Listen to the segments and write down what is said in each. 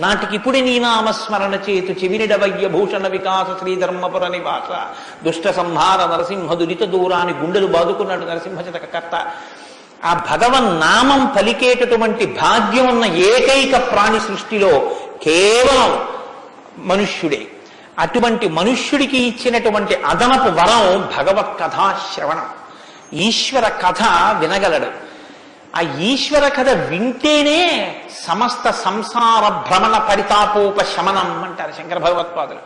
నాటికిపుడి నీ నామస్మరణ చేతు చెవినిడవయ్య భూషణ వికాస శ్రీధర్మపుర నివాస. దుష్ట సంహార నరసింహ దురిత దూరాన్ని గుండెలు బాదుకున్నాడు నరసింహ కర్త. ఆ భగవన్ నామం పలికేటటువంటి భాగ్యం ఉన్న ఏకైక ప్రాణి సృష్టిలో కేవలం మనుష్యుడే. అటువంటి మనుష్యుడికి ఇచ్చినటువంటి అదనపు వరం భగవత్ కథా శ్రవణం. ఈశ్వర కథ వినగలడు. ఆ ఈశ్వర కథ వింటేనే సమస్త సంసార భ్రమణ పరితాపోప శమనం అంటారు శంకర భగవత్పాదులు.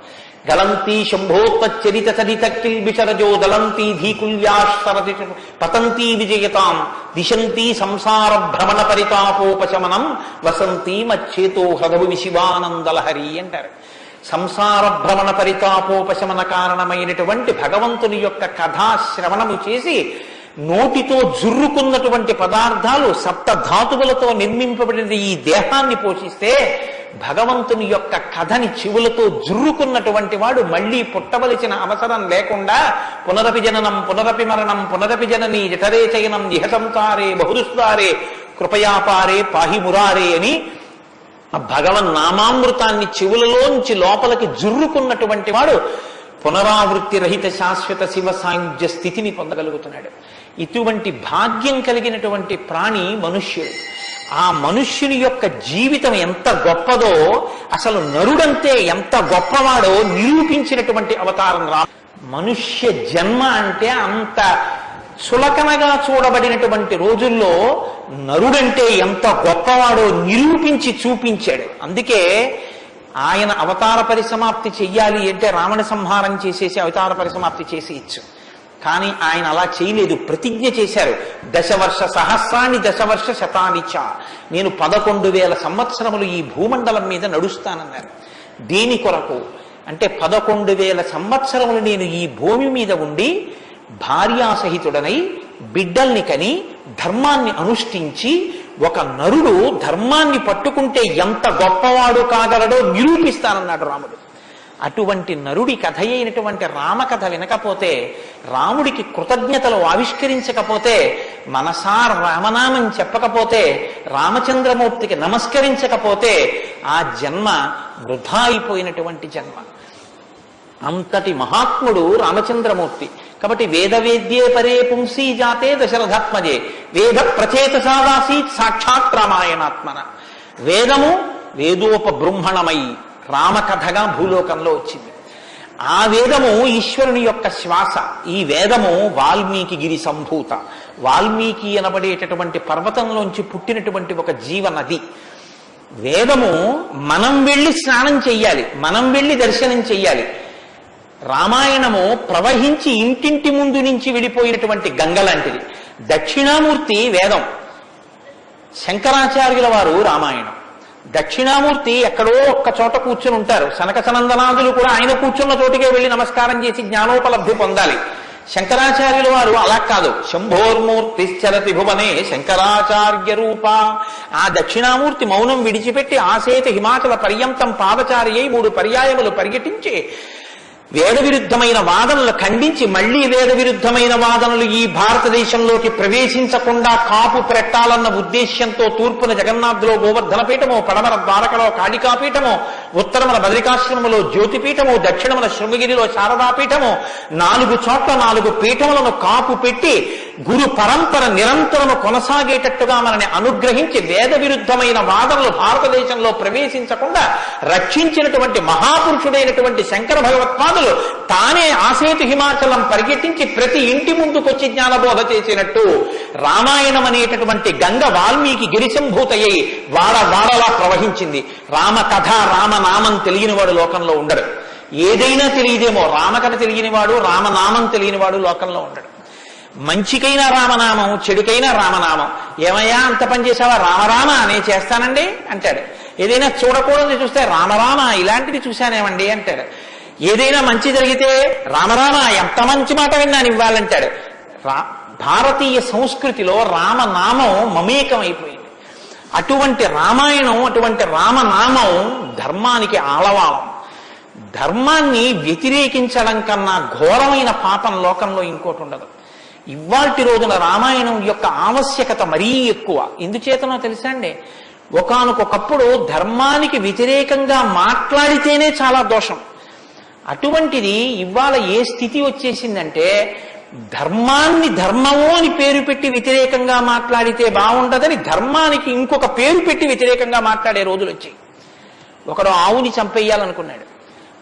గలంతి శంభోత్చరిత చరిత కిల్బిచరజో దళంతి ధీకుల్యాశ్వరతి పతంతి విజయతాం. దిశంతి సంసార భ్రమణ పరితాపోపశమనం వసంతి మచ్చేతో హృదవు విశివానందలహరి అంటారు. సంసార భ్రమణ పరితాపోపశమన కారణమైనటువంటి భగవంతుని యొక్క కథా శ్రవణము చేసి నోటితో జుర్రుకున్నటువంటి పదార్థాలు సప్త ధాతువులతో నిర్మింపబడిన ఈ దేహాన్ని పోషిస్తే భగవంతుని యొక్క కథని చెవులతో జుర్రుకున్నటువంటి వాడు మళ్ళీ పుట్టవలసిన అవసరం లేకుండా పునరపి జననం పునరపి మరణం పునరపి జనని జఠరే చయనం ఇహ బహురుస్తారే కృపయాపారే పాహి మురారే అని భగవన్ నామామృతాన్ని చెవులలోంచి లోపలికి జుర్రుకున్నటువంటి వాడు పునరావృత్తి రహిత శాశ్వత శివ సాయుధ్య స్థితిని పొందగలుగుతున్నాడు. ఇటువంటి భాగ్యం కలిగినటువంటి ప్రాణి మనుష్యుడు. ఆ మనుష్యుని యొక్క జీవితం ఎంత గొప్పదో అసలు నరుడంతే ఎంత గొప్పవాడో నిరూపించినటువంటి అవతారం రా. మనుష్య జన్మ అంటే అంత చులకనగా చూడబడినటువంటి రోజుల్లో నరుడంటే ఎంత గొప్పవాడో నిరూపించి చూపించాడు. అందుకే ఆయన అవతార పరిసమాప్తి చెయ్యాలి అంటే రావణ సంహారం చేసేసి అవతార పరిసమాప్తి చేసి ఇచ్చు కానీ ఆయన అలా చేయలేదు. ప్రతిజ్ఞ చేశారు. దశవర్ష సహస్రాన్ని దశవర్ష శతానిచ. నేను పదకొండు వేల సంవత్సరములు ఈ భూమండలం మీద నడుస్తానన్నారు. దేని కొరకు? అంటే పదకొండు వేల సంవత్సరములు నేను ఈ భూమి మీద ఉండి భార్యాసహితుడనై బిడ్డల్ని కని ధర్మాన్ని అనుష్ఠించి ఒక నరుడు ధర్మాన్ని పట్టుకుంటే ఎంత గొప్పవాడు కాగలడో నిరూపిస్తానన్నాడు రాముడు. అటువంటి నరుడి కథ అయినటువంటి రామకథ వినకపోతే రాముడికి కృతజ్ఞతలు ఆవిష్కరించకపోతే మనసా రామనామం చెప్పకపోతే రామచంద్రమూర్తికి నమస్కరించకపోతే ఆ జన్మ వృధా అయిపోయినటువంటి జన్మ. అంతటి మహాత్ముడు రామచంద్రమూర్తి. కాబట్టి వేదవేద్యే పరే పుంసీ జాతే దశరథాత్మజే. వేద ప్రచేతసాదాసీత్ సాక్షాత్ రామాయణాత్మన. వేదము వేదోపబృంహణమై రామకథగా భూలోకంలో వచ్చింది. ఆ వేదము ఈశ్వరుని యొక్క శ్వాస. ఈ వేదము వాల్మీకి గిరి సంభూత. వాల్మీకి అనబడేటటువంటి పర్వతంలోంచి పుట్టినటువంటి ఒక జీవనది వేదము మనం వెళ్ళి స్నానం చెయ్యాలి. మనం వెళ్ళి దర్శనం చెయ్యాలి. రామాయణము ప్రవహించి ఇంటింటి ముందు నుంచి వెళ్ళిపోయినటువంటి గంగ లాంటిది. దక్షిణామూర్తి వేదం. శంకరాచార్యుల వారు రామాయణం. దక్షిణామూర్తి ఎక్కడో ఒక్క చోట కూర్చుని ఉంటారు. సనక సనందనాథులు కూడా ఆయన కూర్చున్న చోటికే వెళ్ళి నమస్కారం చేసి జ్ఞానోపలబ్ధి పొందాలి. శంకరాచార్యుల వారు అలా కాదు. శంభోర్మూర్తి చరతి భువనే శంకరాచార్య రూప. ఆ దక్షిణామూర్తి మౌనం విడిచిపెట్టి ఆసేత హిమాచల పర్యంతం పాదచారి అయి మూడు పర్యాయములు పర్యటించి వేద విరుద్ధమైన వాదనలు ఖండించి మళ్ళీ వేద విరుద్ధమైన వాదనలు ఈ భారతదేశంలోకి ప్రవేశించకుండా కాపు పెట్టాలన్న ఉద్దేశ్యంతో తూర్పున జగన్నాథులో గోవర్ధనపీఠమో పడమర ద్వారకలో కాళికాపీఠమో ఉత్తరమున బద్రికాశ్రమములో జ్యోతిపీఠము దక్షిణమున శృంగగిరిలో శారదాపీఠము నాలుగు చోట్ల నాలుగు పీఠములను కాపు పెట్టి గురు పరంపర నిరంతరము కొనసాగేటట్టుగా మనని అనుగ్రహించి వేద విరుద్ధమైన వాదనలు భారతదేశంలో ప్రవేశించకుండా రక్షించినటువంటి మహాపురుషుడైనటువంటి శంకర భగవత్పాదులు తానే ఆసేతు హిమాచలం పరిగెట్టించి ప్రతి ఇంటి ముందుకొచ్చి జ్ఞానబోధ చేసినట్టు రామాయణం అనేటటువంటి గంగ వాల్మీకి గిరిశంభూతయ్యి వాడ వాడలా ప్రవహించింది. రామ కథ రామనామం తెలియనివాడు లోకంలో ఉండడు. ఏదైనా తెలియదేమో రామకథ తెలియనివాడు రామనామం తెలియనివాడు లోకంలో ఉండడు. మంచికైనా రామనామం చెడుకైనా రామనామం. ఏమయ్యా అంత పని చేసావా రామరామ నేను చేస్తానండి అంటాడు. ఏదైనా చూడకూడదు చూస్తే రామరామ ఇలాంటిది చూశానేమండి అంటాడు. ఏదైనా మంచి జరిగితే రామరామ ఎంత మంచి మాట విన్నాను ఇవ్వాలంటాడు. రా భారతీయ సంస్కృతిలో రామనామం మమేకం అయిపోయింది అటువంటి రామాయణం అటువంటి రామనామం ధర్మానికి ఆలవాలం. ధర్మాన్ని వ్యతిరేకించడం కన్నా ఘోరమైన పాపం లోకంలో ఇంకోటి ఉండదు. ఇవాల్టి రోజున రామాయణం యొక్క ఆవశ్యకత మరీ ఎక్కువ. ఎందుచేతనో తెలుసా అండి? ఒకనకొకప్పుడు ధర్మానికి వ్యతిరేకంగా మాట్లాడితేనే చాలా దోషం. అటువంటిది ఇవాళ ఏ స్థితి వచ్చేసిందంటే ధర్మాన్ని ధర్మము అని పేరు పెట్టి వ్యతిరేకంగా మాట్లాడితే బాగుండదని ధర్మానికి ఇంకొక పేరు పెట్టి వ్యతిరేకంగా మాట్లాడే రోజులు వచ్చాయి. ఒకడు ఆవుని చంపేయాలనుకున్నాడు.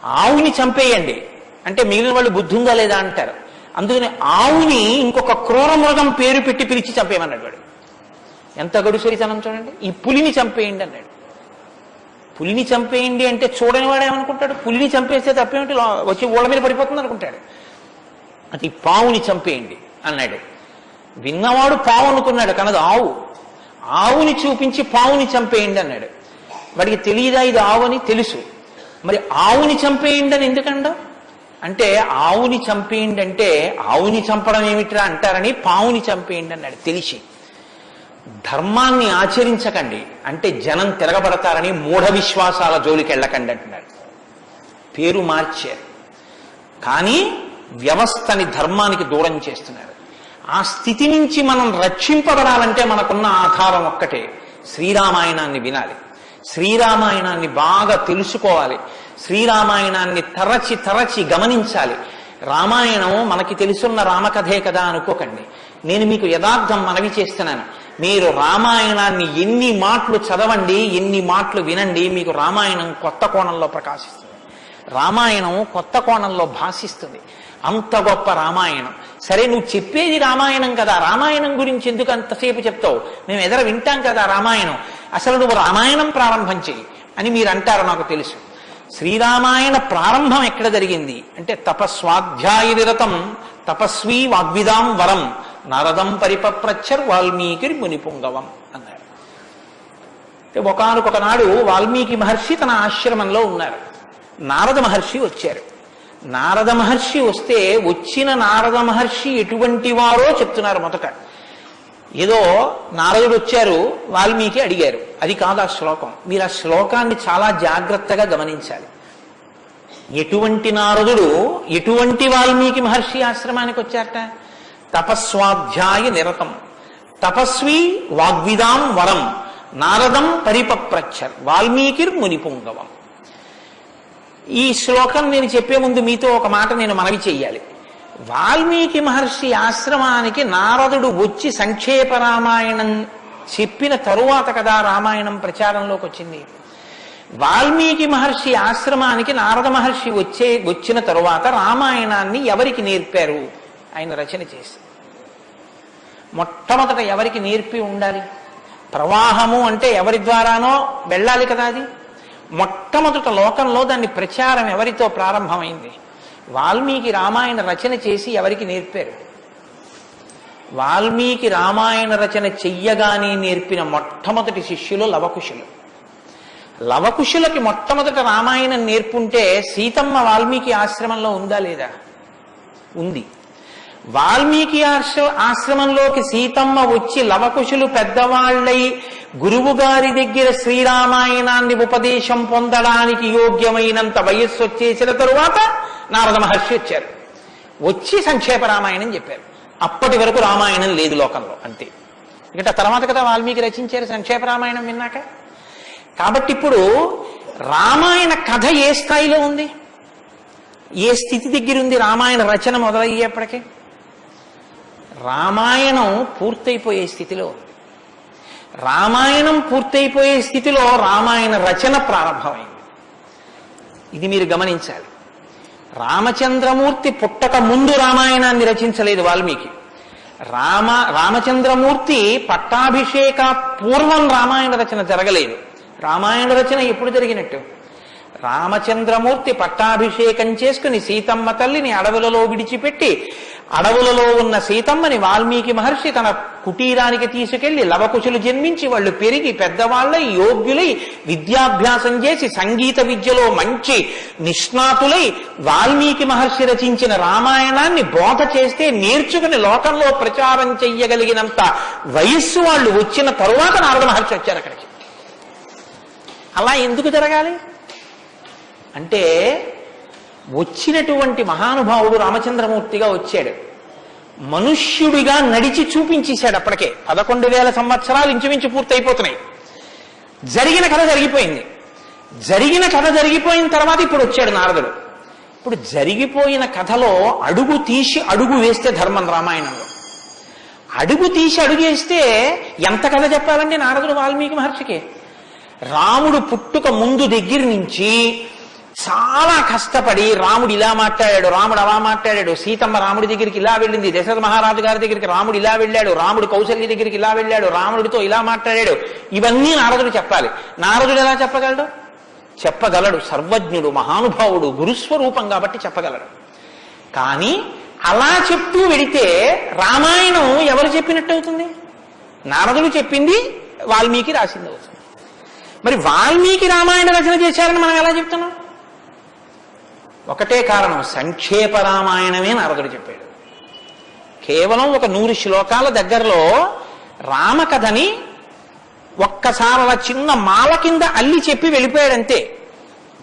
ఆవుని చంపేయండి. అంటే మిగిలిన వాళ్ళు బుద్ధి ఉందా లేదా అంటారు. అందుకని ఆవుని ఇంకొక క్రూర మృగం పేరు పెట్టి పిలిచి చంపేయమన్నాడు వాడు. ఎంత గడుసరితనం చూడండి? ఈ పులిని చంపేయండి అన్నాడు. పులిని చంపేయండి అంటే చూడని వాడు ఏమనుకుంటాడు? పులిని చంపేస్తే తప్పేమిటి? వచ్చి ఊళ్ళ మీద పడిపోతుంది అనుకుంటాడు. అది పావుని చంపేయండి అన్నాడు. విన్నవాడు పావు అనుకున్నాడు కనదు ఆవు. ఆవుని చూపించి పావుని చంపేయండి అన్నాడు. వాడికి తెలియదా ఇది ఆవు అని? తెలుసు. మరి ఆవుని చంపేయండి అని ఎందుకండవు అంటే ఆవుని చంపేయండి అంటే ఆవుని చంపడం ఏమిట్రా అంటారని పావుని చంపేయండి అన్నాడు తెలిసి. ధర్మాన్ని ఆచరించకండి. అంటే జనం తిరగబడతారని మూఢ విశ్వాసాల జోలికి వెళ్ళకండి అంటున్నాడు. పేరు మార్చారు. కానీ వ్యవస్థని ధర్మానికి దూరం చేస్తున్నారు. ఆ స్థితి నుంచి మనం రక్షింపబడాలంటే మనకున్న ఆధారం ఒక్కటే. శ్రీరామాయణాన్ని వినాలి. శ్రీరామాయణాన్ని బాగా తెలుసుకోవాలి. శ్రీరామాయణాన్ని తరచి తరచి గమనించాలి. రామాయణం మనకి తెలుసున్న రామకథే కదా అనుకోకండి. నేను మీకు యథార్థం మనవి చేస్తున్నాను. మీరు రామాయణాన్ని ఎన్ని మాటలు చదవండి ఎన్ని మాటలు వినండి మీకు రామాయణం కొత్త కోణంలో ప్రకాశిస్తుంది. రామాయణం కొత్త కోణంలో భాషిస్తుంది. అంత గొప్ప రామాయణం. సరే నువ్వు చెప్పేది రామాయణం కదా. రామాయణం గురించి ఎందుకు అంతసేపు చెప్తావు? మేము ఎదర వింటాం కదా రామాయణం. అసలు నువ్వు రామాయణం ప్రారంభం చెయ్యి అని మీరు అంటారు నాకు తెలుసు. శ్రీరామాయణ ప్రారంభం ఎక్కడ జరిగింది? అంటే తపస్వాధ్యాయ తపస్వి తపస్వీ వాగ్విదాం వరం నారదం పరిపప్రచ్చర్ వాల్మీకి మునిపుంగవం అన్నారు. అంటే వాల్మీకి మహర్షి తన ఆశ్రమంలో ఉన్నారు. నారద మహర్షి వచ్చారు. నారద మహర్షి వస్తే వచ్చిన నారద మహర్షి ఎటువంటి వారో చెప్తున్నారు మొదట. ఏదో నారదుడు వచ్చారు వాల్మీకి అడిగారు. అది కాదు ఆ శ్లోకం. మీరు ఆ శ్లోకాన్ని చాలా జాగ్రత్తగా గమనించాలి. ఎటువంటి నారదుడు ఎటువంటి వాల్మీకి మహర్షి ఆశ్రమానికి వచ్చారట? తపస్వాధ్యాయ నిరతం. తపస్వి వాగ్విదాం వరం. నారదం పరిపప్రచ్చర్ వాల్మీకిర్ మునిపుంగవం. ఈ శ్లోకం నేను చెప్పే ముందు మీతో ఒక మాట నేను మనవి చెయ్యాలి. వాల్మీకి మహర్షి ఆశ్రమానికి నారదుడు వచ్చి సంక్షేప రామాయణం చెప్పిన తరువాత కదా రామాయణం ప్రచారంలోకి వచ్చింది వాల్మీకి మహర్షి ఆశ్రమానికి నారద మహర్షి వచ్చే వచ్చిన తరువాత రామాయణాన్ని ఎవరికి నేర్పారు ఆయన రచన చేసి మొట్టమొదట ఎవరికి నేర్పి ఉండాలి ప్రవాహము అంటే ఎవరి ద్వారానో వెళ్ళాలి కదా అది మొట్టమొదట లోకంలో దాన్ని ప్రచారం ఎవరితో ప్రారంభమైంది వాల్మీకి రామాయణ రచన చేసి ఎవరికి నేర్పారు? వాల్మీకి రామాయణ రచన చెయ్యగానే నేర్పిన మొట్టమొదటి శిష్యులు లవకుశులు. లవకుశులకి మొట్టమొదట రామాయణం నేర్పుంటే సీతమ్మ వాల్మీకి ఆశ్రమంలో ఉందా లేదా? ఉంది. వాల్మీకి ఆశ్ర- ఆశ్రమంలోకి సీతమ్మ వచ్చి లవకుశులు పెద్దవాళ్ళై గురువు గారి దగ్గర శ్రీరామాయణాన్ని ఉపదేశం పొందడానికి యోగ్యమైనంత వయస్సు వచ్చేసిన తరువాత నారద మహర్షి వచ్చారు. వచ్చి సంక్షేప రామాయణం చెప్పారు. అప్పటి వరకు రామాయణం లేదు లోకంలో అంతే. ఎందుకంటే తర్వాత కదా వాల్మీకి రచించారు సంక్షేప రామాయణం విన్నాక. కాబట్టి ఇప్పుడు రామాయణ కథ ఏ స్థాయిలో ఉంది? ఏ స్థితి దగ్గర ఉంది రామాయణ రచన మొదలయ్యేప్పటికీ? రామాయణం పూర్తయిపోయే స్థితిలో ఉంది. రామాయణం పూర్తయిపోయే స్థితిలో రామాయణ రచన ప్రారంభమైంది. ఇది మీరు గమనించాలి. రామచంద్రమూర్తి పుట్టక ముందు రామాయణాన్ని రచించలేదు వాల్మీకి. రామ రామచంద్రమూర్తి పట్టాభిషేక పూర్వం రామాయణ రచన జరగలేదు. రామాయణ రచన ఎప్పుడు జరిగినట్టు? రామచంద్రమూర్తి పట్టాభిషేకం చేసుకుని సీతమ్మ తల్లిని అడవులలో విడిచిపెట్టి అడవులలో ఉన్న సీతమ్మని వాల్మీకి మహర్షి తన కుటీరానికి తీసుకెళ్ళి లవకుశులు జన్మించి వాళ్ళు పెరిగి పెద్దవాళ్ళై యోగ్యులై విద్యాభ్యాసం చేసి సంగీత విద్యలో మంచి నిష్ణాతులై వాల్మీకి మహర్షి రచించిన రామాయణాన్ని బోధ చేస్తే నేర్చుకుని లోకంలో ప్రచారం చెయ్యగలిగినంత వయస్సు వాళ్ళు వచ్చిన తరువాత నారద మహర్షి వచ్చారు అక్కడికి. అలా ఎందుకు జరగాలి? అంటే వచ్చినటువంటి మహానుభావుడు రామచంద్రమూర్తిగా వచ్చాడు. మనుష్యుడిగా నడిచి చూపించేశాడు అప్పటికే. పదకొండు వేల సంవత్సరాలు ఇంచుమించు పూర్తయిపోతున్నాయి. జరిగిన కథ జరిగిపోయింది. జరిగిన కథ జరిగిపోయిన తర్వాత ఇప్పుడు వచ్చాడు నారదుడు. ఇప్పుడు జరిగిపోయిన కథలో అడుగు తీసి అడుగు వేస్తే ధర్మం రామాయణంలో. అడుగు తీసి అడుగేస్తే ఎంత కథ చెప్పాలండి నారదుడు వాల్మీకి మహర్షికి. రాముడు పుట్టుక ముందు దగ్గర నుంచి చాలా కష్టపడి రాముడు ఇలా మాట్లాడాడు రాముడు అలా మాట్లాడాడు సీతమ్మ రాముడి దగ్గరికి ఇలా వెళ్ళింది దశరథ మహారాజు గారి దగ్గరికి రాముడు ఇలా వెళ్ళాడు రాముడు కౌశల్య దగ్గరికి ఇలా వెళ్ళాడు రాముడితో ఇలా మాట్లాడాడు. ఇవన్నీ నారదుడు చెప్పాలి. నారదుడు ఎలా చెప్పగలడు? చెప్పగలడు. సర్వజ్ఞుడు మహానుభావుడు గురుస్వరూపం కాబట్టి చెప్పగలడు. కానీ అలా చెప్తూ వెడితే రామాయణం ఎవరు చెప్పినట్టు అవుతుంది? నారదుడు చెప్పింది వాల్మీకి రాసింది అవుతుంది. మరి వాల్మీకి రామాయణ రచన చేశారని మనం ఎలా చెప్తున్నాం? ఒకటే కారణం సంక్షేప రామాయణమే నారదుడు చెప్పాడు. కేవలం ఒక నూరు శ్లోకాల దగ్గరలో రామకథని ఒక్కసారి అలా చిన్న మాల కింద అల్లి చెప్పి వెళ్ళిపోయాడంతే.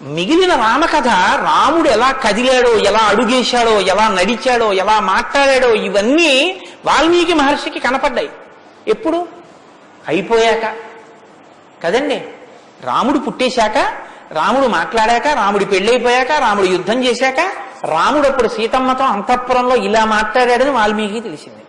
మిగిలిన రామకథ రాముడు ఎలా కదిలాడో ఎలా అడుగేశాడో ఎలా నడిచాడో ఎలా మాట్లాడాడో ఇవన్నీ వాల్మీకి మహర్షికి కనపడ్డాయి. ఎప్పుడు? అయిపోయాక. కదండి? రాముడు పుట్టేశాక రాముడు మాట్లాడాక రాముడి పెళ్ళైపోయాక రాముడు యుద్ధం చేశాక రాముడు అప్పుడు సీతమ్మతో అంతఃపురంలో ఇలా మాట్లాడాడని వాల్మీకి తెలిసింది.